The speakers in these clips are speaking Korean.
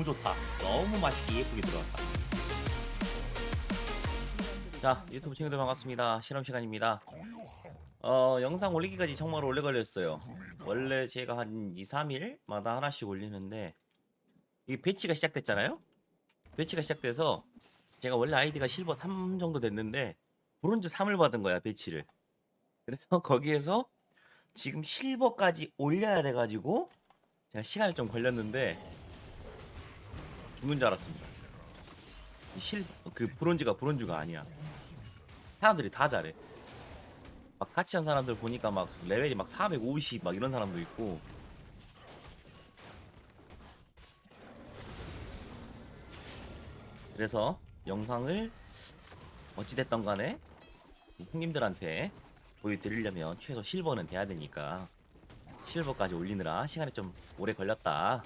너무 좋다. 너무 맛있게 예쁘게 들어갔다. 자, 유튜브 친구들 반갑습니다. 실험 시간입니다. 어, 영상 올리기까지 정말 오래 걸렸어요. 원래 제가 한 2, 3일마다 하나씩 올리는데 이 배치가 시작됐잖아요? 배치가 시작돼서 제가 원래 아이디가 실버 3 정도 됐는데 브론즈 3을 받은 거야, 배치를. 그래서 거기에서 지금 실버까지 올려야 돼가지고 제가 시간이 좀 걸렸는데 죽는 줄 알았습니다. 이 실, 그 브론즈가 브론즈가 아니야. 사람들이 다 잘해. 막 같이 한 사람들 보니까 막 레벨이 막 450 막 이런 사람도 있고. 그래서 영상을 어찌됐던 간에 이 형님들한테 보여드리려면 최소 실버는 돼야 되니까 실버까지 올리느라 시간이 좀 오래 걸렸다.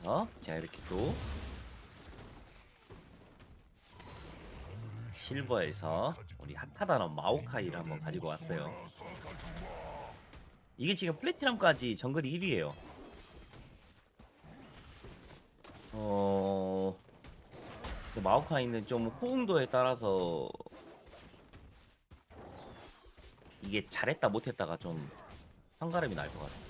그래서 제가 이렇게 또 실버에서 우리 핫하다는 마오카이를 한번 가지고 왔어요. 이게 지금 플래티넘까지 정글 1위에요. 어... 그 마오카이는 좀 호응도에 따라서 이게 잘했다 못했다가 좀 한가름이 날 것 같아. 마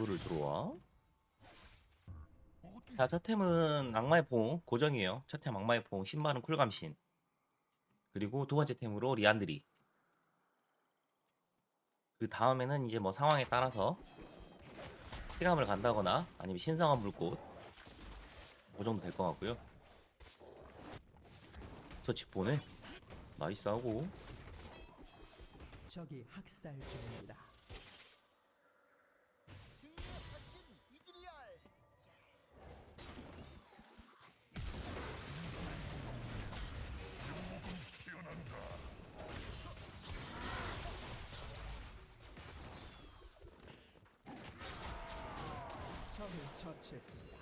누를 들어와. 자, 첫 템은 악마의 봉 고정이에요. 첫템 악마의 봉, 신발은 쿨감신. 그리고 두 번째 템으로 리안드리. 그 다음에는 이제 뭐 상황에 따라서 시감을 간다거나 아니면 신성한 불꽃 그 정도 될 것 같고요. 서치포는 나이스 하고 적이 학살 중입니다. 처치했습니다.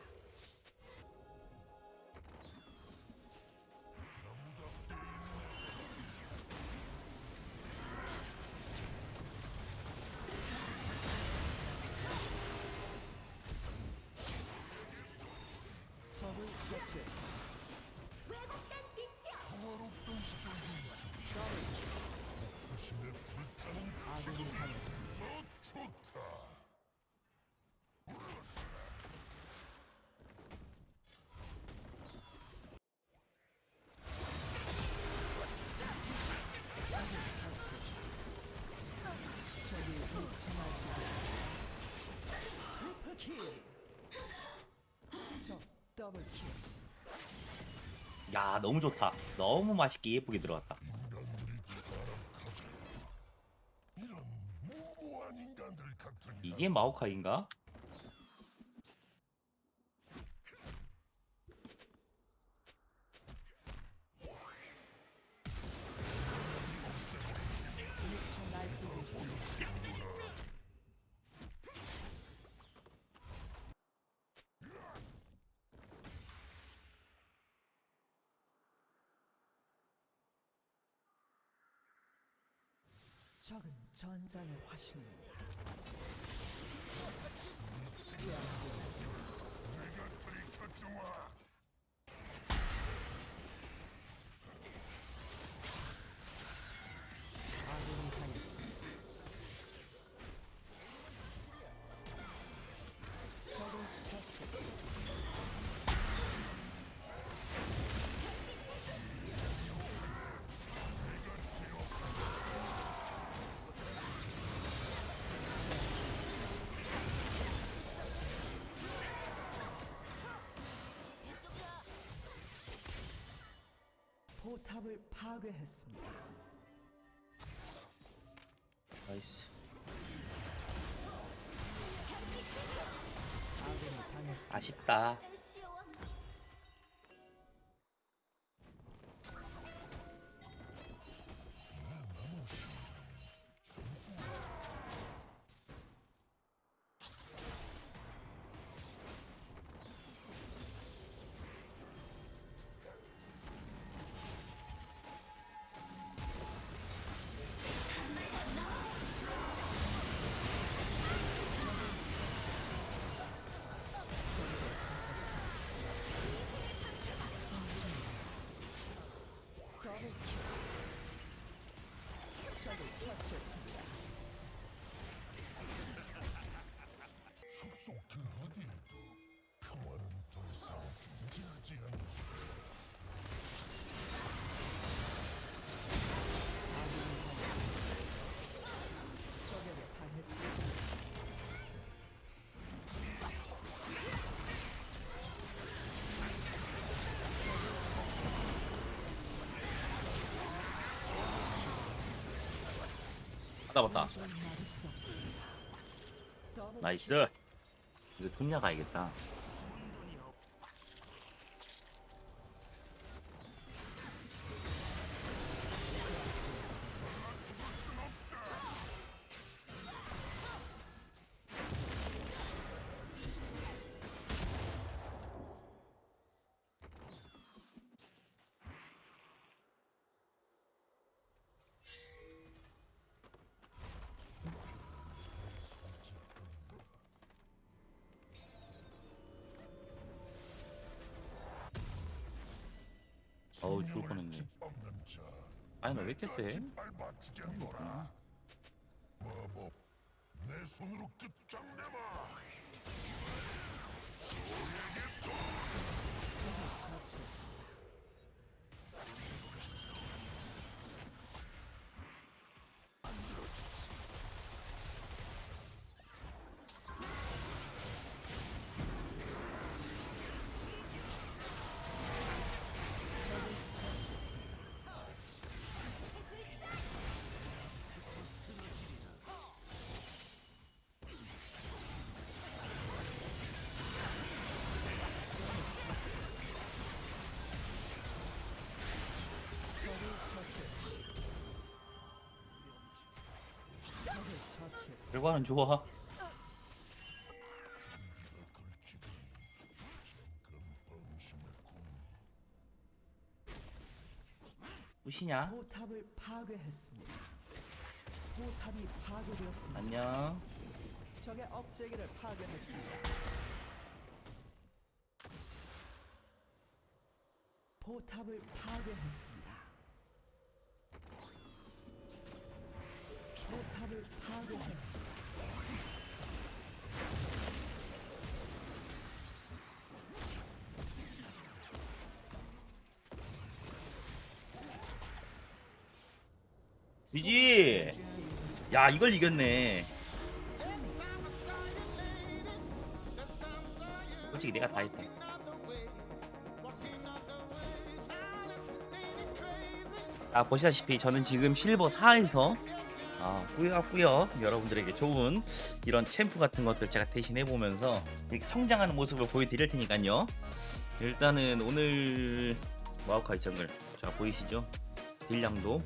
적을 처치했습니다. 야 너무 좋다. 너무 맛있게 예쁘게 같은 이게 마오카이인가? 적은 전장의 화신입니다. 내가 들이켜 주마. 포탑을 파괴했습니다. 나이스. 아쉽다. 처치했습니다. 맞다 맞다. 나이스. 이거 존냐 가야겠다. 어우 죽을 뻔했네. 아니 너왜 이렇게 세? 밟아 주겠노라. 마법, 내 손으로 끝장내마. 결과는 좋아. 무시냐? 포탑을 파괴했습니다. 포탑이 파괴되었습니다. 안녕. 적의 업체계를 파괴했습니다. 포탑을 파괴했습니다. 포탑을 파괴했습니다. 미지. 야 이걸 이겼네. 솔직히 내가 다 했다. 아 보시다시피 저는 지금 실버 4에서 아 꾸역꾸역 여러분들에게 좋은 이런 챔프 같은 것들 제가 대신 해 보면서 이렇게 성장하는 모습을 보여드릴 테니까요. 일단은 오늘 마오카이 정글 자 보이시죠? 딜량도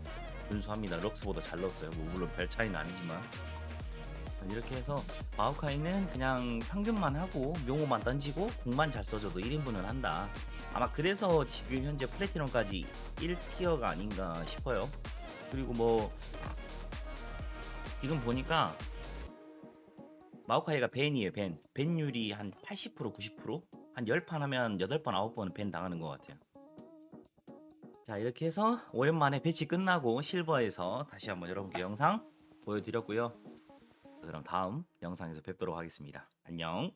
준수합니다. 럭스보다 잘 넣었어요. 뭐 물론 별 차이는 아니지만 이렇게 해서 마오카이는 그냥 평균만 하고 용호만 던지고 공만 잘 써줘도 1인분은 한다. 아마 그래서 지금 현재 플래티넘까지 1티어가 아닌가 싶어요. 그리고 뭐 지금 보니까 마오카이가 벤이에요 벤. 벤율이 한 80% 90%한 10판 하면 8번 9번은 벤 당하는 것 같아요. 자 이렇게 해서 오랜만에 배치 끝나고 실버에서 다시 한번 여러분께 영상 보여드렸고요. 그럼 다음 영상에서 뵙도록 하겠습니다. 안녕